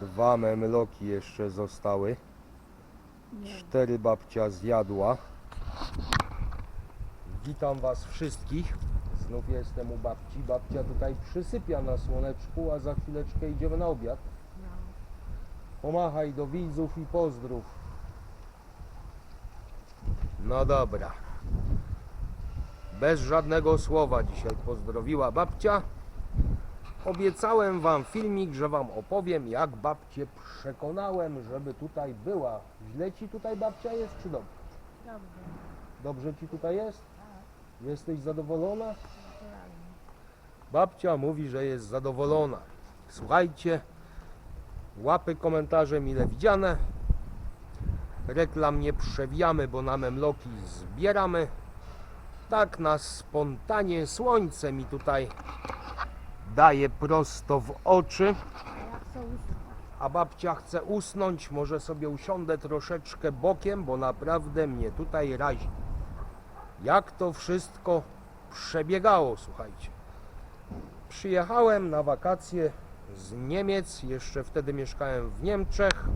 Dwa memloki jeszcze zostały. Cztery babcia zjadła. Witam Was wszystkich. Znów jestem u babci. Babcia tutaj przysypia na słoneczku, a za chwileczkę idziemy na obiad. No. Pomachaj do widzów i pozdrów. No dobra. Bez żadnego słowa dzisiaj pozdrowiła babcia. Obiecałem wam filmik, że wam opowiem, jak babcię przekonałem, żeby tutaj była. Źle ci tutaj babcia jest, czy dobrze? Dobrze. Dobrze ci tutaj jest? Jesteś zadowolona? Naturalnie. Babcia mówi, że jest zadowolona. Słuchajcie, łapy komentarze mile widziane. Reklam nie przewijamy, bo na memloki zbieramy. Tak na spontanie słońce mi tutaj daje prosto w oczy. A babcia chce usnąć, może sobie usiądę troszeczkę bokiem, bo naprawdę mnie tutaj razi. Jak to wszystko przebiegało, słuchajcie. Przyjechałem na wakacje z Niemiec, jeszcze wtedy mieszkałem w Niemczech.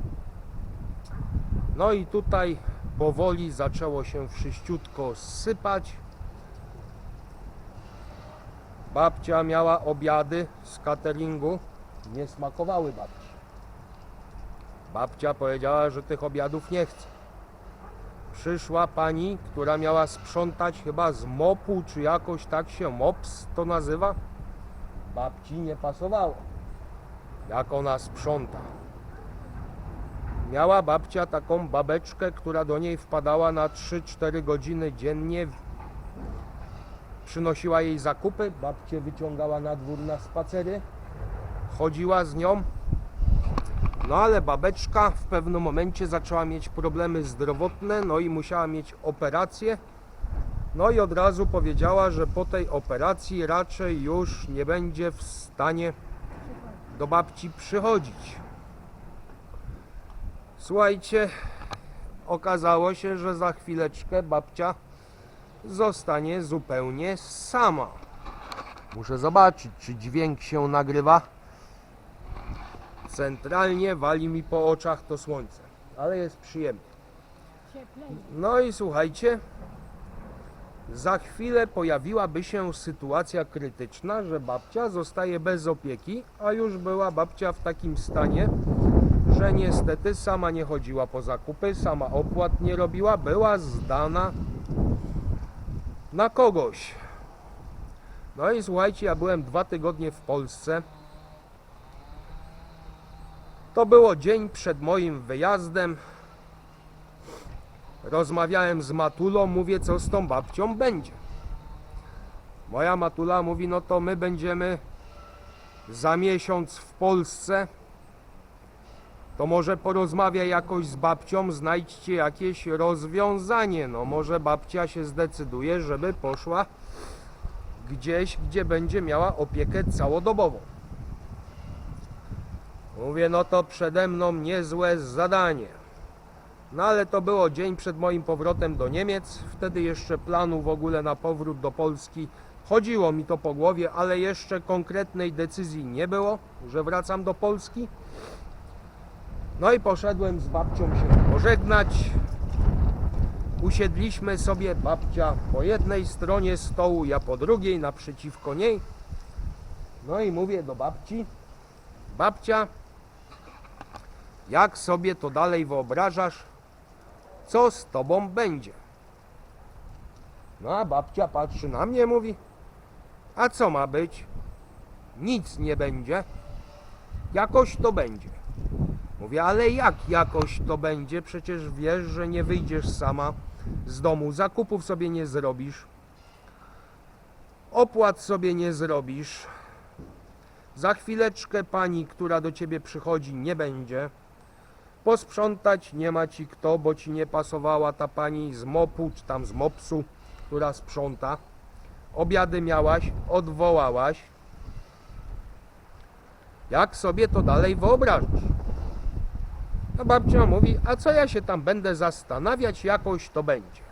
No i tutaj powoli zaczęło się wszyściutko sypać. Babcia miała obiady z cateringu, nie smakowały babci. Babcia powiedziała, że tych obiadów nie chce. Przyszła pani, która miała sprzątać chyba z mopu, czy jakoś tak się mops to nazywa. Babci nie pasowało, jak ona sprząta. Miała babcia taką babeczkę, która do niej wpadała na 3-4 godziny dziennie. Przynosiła jej zakupy, babcię wyciągała na dwór na spacery, chodziła z nią, no ale babeczka w pewnym momencie zaczęła mieć problemy zdrowotne, no i musiała mieć operację. No i od razu powiedziała, że po tej operacji raczej już nie będzie w stanie do babci przychodzić. Słuchajcie, okazało się, że za chwileczkę babcia zostanie zupełnie sama. Muszę zobaczyć, czy dźwięk się nagrywa. Centralnie wali mi po oczach to słońce, ale jest przyjemnie. No i słuchajcie, za chwilę pojawiłaby się sytuacja krytyczna, że babcia zostaje bez opieki, a już była babcia w takim stanie, że niestety sama nie chodziła po zakupy, sama opłat nie robiła, była zdana na kogoś. No i słuchajcie, ja byłem dwa tygodnie w Polsce. To było dzień przed moim wyjazdem. Rozmawiałem z Matulą, mówię co z tą babcią będzie. Moja Matula mówi, no to my będziemy za miesiąc w Polsce. To może porozmawiaj jakoś z babcią, znajdźcie jakieś rozwiązanie. No może babcia się zdecyduje, żeby poszła gdzieś, gdzie będzie miała opiekę całodobową. Mówię, no to przede mną niezłe zadanie. No ale to było dzień przed moim powrotem do Niemiec. Wtedy jeszcze planu w ogóle na powrót do Polski chodziło mi to po głowie, ale jeszcze konkretnej decyzji nie było, że wracam do Polski. No i poszedłem z babcią się pożegnać. Usiedliśmy sobie, babcia po jednej stronie stołu, ja po drugiej, naprzeciwko niej. No i mówię do babci, babcia, jak sobie to dalej wyobrażasz, co z tobą będzie? No a babcia patrzy na mnie, mówi, a co ma być? Nic nie będzie. Jakoś to będzie. Mówię, ale jak jakoś to będzie? Przecież wiesz, że nie wyjdziesz sama z domu, zakupów sobie nie zrobisz, opłat sobie nie zrobisz. Za chwileczkę pani, która do ciebie przychodzi, nie będzie. Posprzątać nie ma ci kto, bo ci nie pasowała ta pani z mopu, czy tam z mopsu, która sprząta. Obiady miałaś, odwołałaś. Jak sobie to dalej wyobrażasz? A babcia mówi, a co ja się tam będę zastanawiać, jakoś to będzie.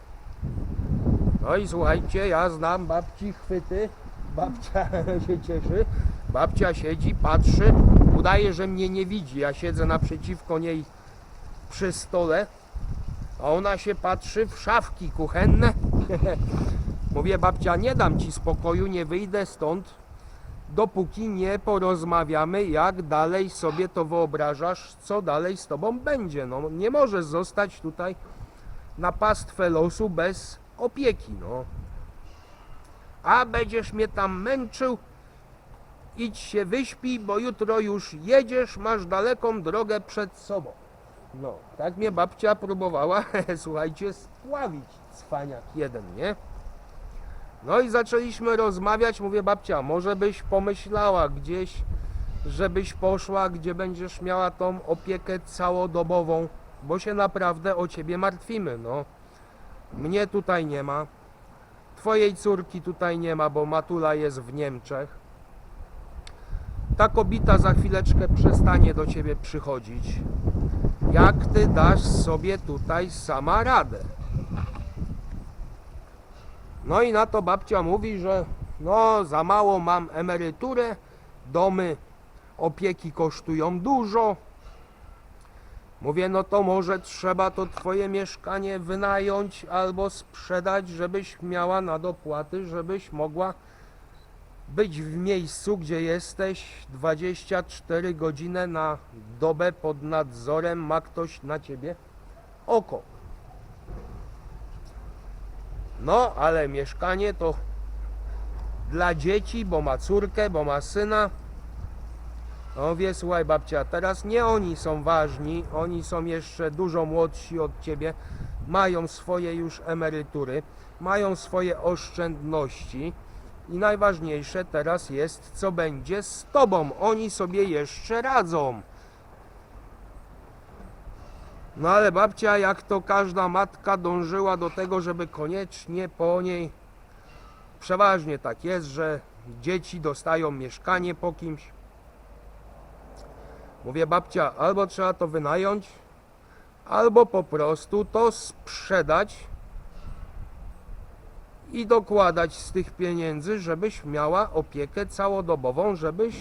No i słuchajcie, ja znam babci chwyty. Babcia się cieszy. Babcia siedzi, patrzy. Udaje, że mnie nie widzi. Ja siedzę naprzeciwko niej przy stole, a ona się patrzy w szafki kuchenne. Mówię, babcia, nie dam ci spokoju, nie wyjdę stąd, dopóki nie porozmawiamy, jak dalej sobie to wyobrażasz, co dalej z tobą będzie. No, nie możesz zostać tutaj na pastwę losu bez opieki, no. A będziesz mnie tam męczył, idź się wyśpij, bo jutro już jedziesz, masz daleką drogę przed sobą. No, tak mnie babcia próbowała, słuchajcie, spławić cwaniak jeden, nie? No i zaczęliśmy rozmawiać, mówię babcia, może byś pomyślała gdzieś, żebyś poszła, gdzie będziesz miała tą opiekę całodobową, bo się naprawdę o ciebie martwimy, no. Mnie tutaj nie ma, twojej córki tutaj nie ma, bo Matula jest w Niemczech. Ta kobita za chwileczkę przestanie do ciebie przychodzić. Jak ty dasz sobie tutaj sama radę? No i na to babcia mówi, że no za mało mam emeryturę, domy opieki kosztują dużo. Mówię, no to może trzeba to twoje mieszkanie wynająć albo sprzedać, żebyś miała na dopłaty, żebyś mogła być w miejscu, gdzie jesteś 24 godziny na dobę pod nadzorem, ma ktoś na ciebie oko. No, ale mieszkanie to dla dzieci, bo ma córkę, bo ma syna. No wie, słuchaj babcia, teraz nie oni są ważni, oni są jeszcze dużo młodsi od ciebie, mają swoje już emerytury, mają swoje oszczędności i najważniejsze teraz jest, co będzie z tobą. Oni sobie jeszcze radzą. No ale babcia, jak to każda matka dążyła do tego, żeby koniecznie po niej, przeważnie tak jest, że dzieci dostają mieszkanie po kimś. Mówię babcia, albo trzeba to wynająć, albo po prostu to sprzedać i dokładać z tych pieniędzy, żebyś miała opiekę całodobową, żebyś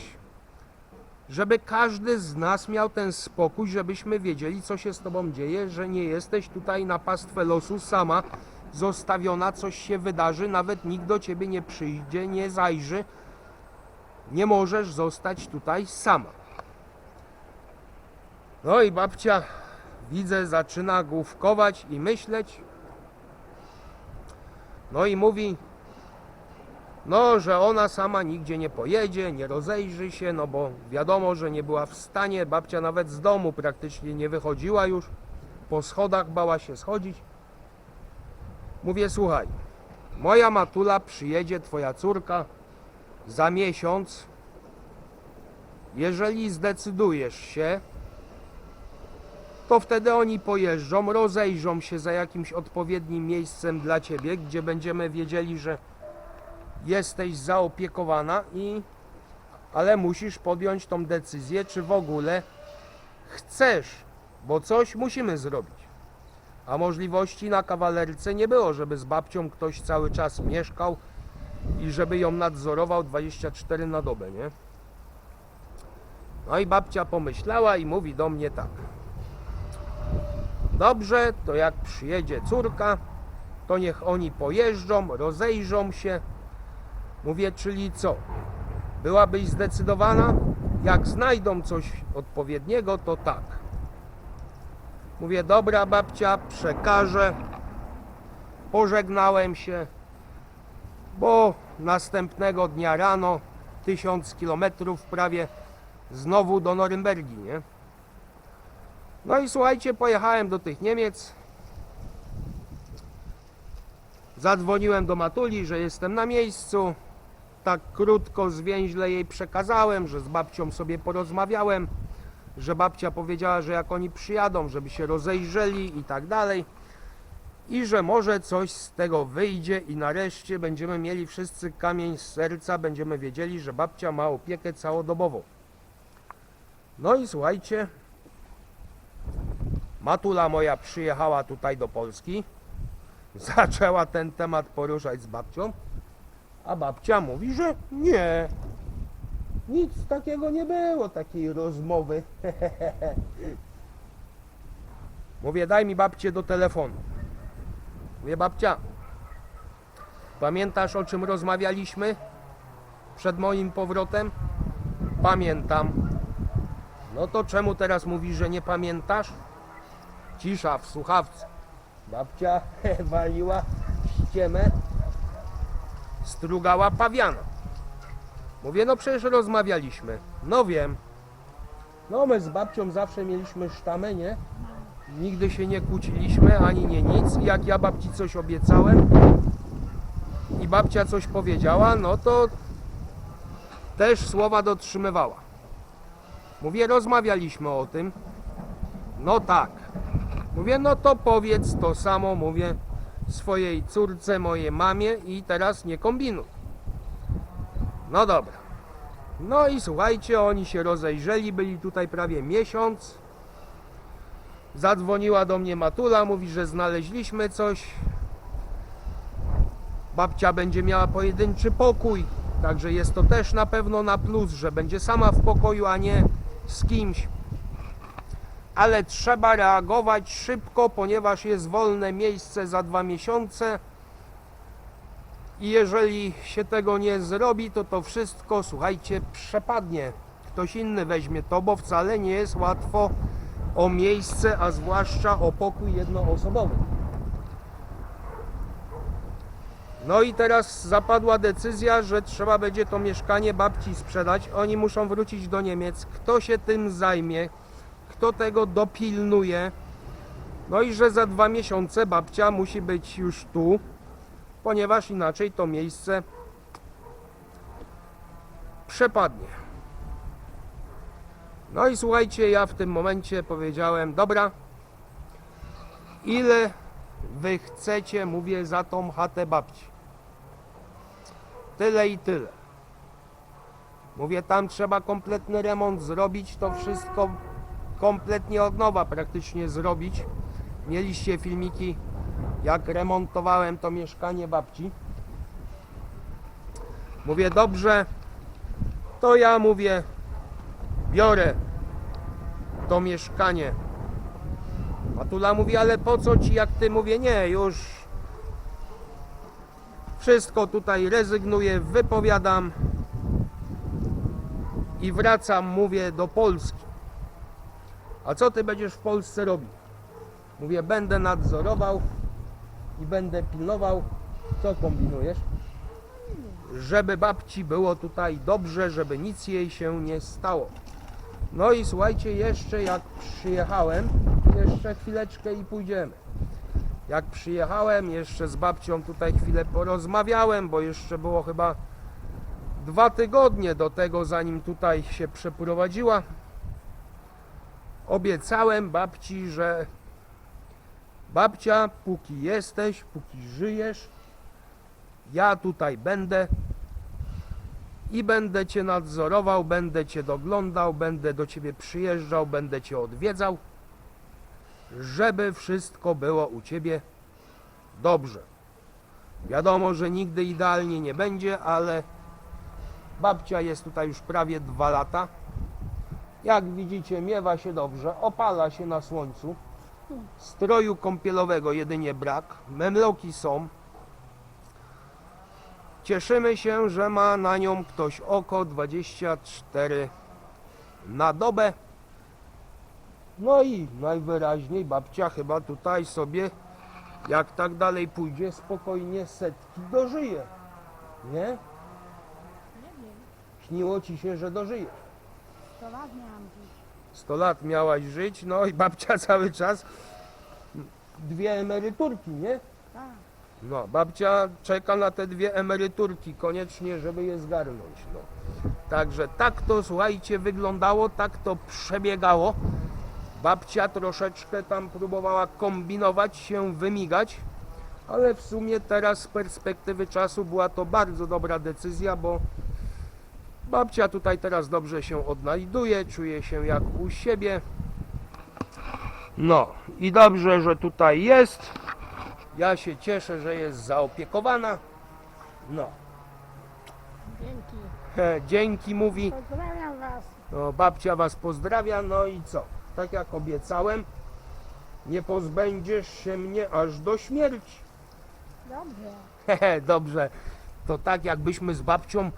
żeby każdy z nas miał ten spokój, żebyśmy wiedzieli, co się z tobą dzieje, że nie jesteś tutaj na pastwę losu sama, zostawiona, coś się wydarzy, nawet nikt do ciebie nie przyjdzie, nie zajrzy. Nie możesz zostać tutaj sama. No i babcia, widzę, zaczyna główkować i myśleć. No i mówi, no, że ona sama nigdzie nie pojedzie, nie rozejrzy się, no bo wiadomo, że nie była w stanie, babcia nawet z domu praktycznie nie wychodziła już, po schodach bała się schodzić. Mówię, słuchaj, moja matula przyjedzie, twoja córka, za miesiąc. Jeżeli zdecydujesz się, to wtedy oni pojeżdżą, rozejrzą się za jakimś odpowiednim miejscem dla ciebie, gdzie będziemy wiedzieli, że jesteś zaopiekowana i ale musisz podjąć tą decyzję, czy w ogóle chcesz, bo coś musimy zrobić. A możliwości na kawalerce nie było, żeby z babcią ktoś cały czas mieszkał i żeby ją nadzorował 24 na dobę, nie? No i babcia pomyślała i mówi do mnie tak. Dobrze, to jak przyjedzie córka, to niech oni pojeżdżą, rozejrzą się, Mówię, czyli co? Byłabyś zdecydowana? Jak znajdą coś odpowiedniego, to tak. Mówię, dobra babcia, przekażę. Pożegnałem się, bo następnego dnia rano, tysiąc kilometrów prawie, znowu do Norymbergi, nie? No i słuchajcie, pojechałem do tych Niemiec. Zadzwoniłem do Matuli, że jestem na miejscu tak krótko, zwięźle jej przekazałem, że z babcią sobie porozmawiałem, że babcia powiedziała, że jak oni przyjadą, żeby się rozejrzeli i tak dalej. I że może coś z tego wyjdzie i nareszcie będziemy mieli wszyscy kamień z serca, będziemy wiedzieli, że babcia ma opiekę całodobową. No i słuchajcie, matula moja przyjechała tutaj do Polski, zaczęła ten temat poruszać z babcią. A babcia mówi, że nie. Nic takiego nie było, takiej rozmowy. Mówię, daj mi babcię do telefonu. Mówię, babcia, pamiętasz o czym rozmawialiśmy przed moim powrotem? Pamiętam. No to czemu teraz mówisz, że nie pamiętasz? Cisza w słuchawce. Babcia waliła ściemę, strugała pawiana. Mówię, no przecież rozmawialiśmy. No wiem. No my z babcią zawsze mieliśmy sztamę, nie? Nigdy się nie kłóciliśmy, ani nie nic. Jak ja babci coś obiecałem i babcia coś powiedziała, no to też słowa dotrzymywała. Mówię, rozmawialiśmy o tym. No tak. Mówię, no to powiedz to samo, mówię swojej córce, mojej mamie i teraz nie kombinuj. No dobra. No i słuchajcie, oni się rozejrzeli, byli tutaj prawie miesiąc. Zadzwoniła do mnie Matula, mówi, że znaleźliśmy coś. Babcia będzie miała pojedynczy pokój, także jest to też na pewno na plus, że będzie sama w pokoju, a nie z kimś. Ale trzeba reagować szybko, ponieważ jest wolne miejsce za dwa miesiące. I jeżeli się tego nie zrobi, to to wszystko, słuchajcie, przepadnie. Ktoś inny weźmie to, bo wcale nie jest łatwo o miejsce, a zwłaszcza o pokój jednoosobowy. No i teraz zapadła decyzja, że trzeba będzie to mieszkanie babci sprzedać. Oni muszą wrócić do Niemiec. Kto się tym zajmie? Kto tego dopilnuje? No i że za dwa miesiące babcia musi być już tu, ponieważ inaczej to miejsce przepadnie. No i słuchajcie, ja w tym momencie powiedziałem, dobra, ile wy chcecie, mówię, za tą chatę babci. Tyle i tyle. Mówię, tam trzeba kompletny remont zrobić, to wszystko kompletnie od nowa praktycznie zrobić. Mieliście filmiki, jak remontowałem to mieszkanie babci. Mówię, dobrze, to ja mówię, biorę to mieszkanie. Matula mówi, ale po co ci, jak ty? Mówię, nie, już wszystko tutaj rezygnuję, wypowiadam i wracam, mówię, do Polski. A co ty będziesz w Polsce robił? Mówię, będę nadzorował i będę pilnował. Co kombinujesz? Żeby babci było tutaj dobrze, żeby nic jej się nie stało. No i słuchajcie, jeszcze jak przyjechałem, jeszcze chwileczkę i pójdziemy. Jak przyjechałem, jeszcze z babcią tutaj chwilę porozmawiałem, bo jeszcze było chyba dwa tygodnie do tego, zanim tutaj się przeprowadziła. Obiecałem babci, że babcia, póki jesteś, póki żyjesz, ja tutaj będę i będę cię nadzorował, będę cię doglądał, będę do ciebie przyjeżdżał, będę cię odwiedzał, żeby wszystko było u ciebie dobrze. Wiadomo, że nigdy idealnie nie będzie, ale babcia jest tutaj już prawie dwa lata. Jak widzicie, miewa się dobrze, opala się na słońcu. Stroju kąpielowego jedynie brak, memloki są. Cieszymy się, że ma na nią ktoś oko 24 na dobę. No i najwyraźniej babcia chyba tutaj sobie, jak tak dalej pójdzie, spokojnie setki dożyje. Nie? Nie wiem. Śniło ci się, że dożyjesz. 100 lat miałam dziś. 100 lat miałaś żyć, no i babcia cały czas dwie emeryturki, nie? Tak. No, babcia czeka na te dwie emeryturki koniecznie, żeby je zgarnąć. No. Także tak to, słuchajcie, wyglądało, tak to przebiegało. Babcia troszeczkę tam próbowała kombinować się, wymigać, ale w sumie teraz z perspektywy czasu była to bardzo dobra decyzja, bo babcia tutaj teraz dobrze się odnajduje, czuje się jak u siebie. No i dobrze, że tutaj jest. Ja się cieszę, że jest zaopiekowana. No, dzięki. Dzięki mówi. Pozdrawiam was. No, babcia was pozdrawia, no i co? Tak jak obiecałem, nie pozbędziesz się mnie aż do śmierci. Dobrze. Hehe, dobrze. To tak jakbyśmy z babcią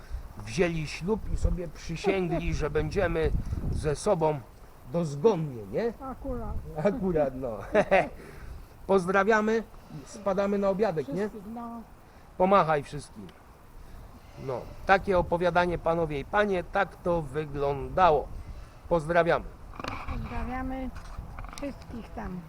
wzięli ślub i sobie przysięgli, że będziemy ze sobą dozgonnie, nie? Akurat. Akurat, no. Pozdrawiamy, spadamy na obiadek, nie? Wszystkich, no. Pomachaj wszystkim. No, takie opowiadanie, panowie i panie, tak to wyglądało. Pozdrawiamy. Pozdrawiamy wszystkich tam.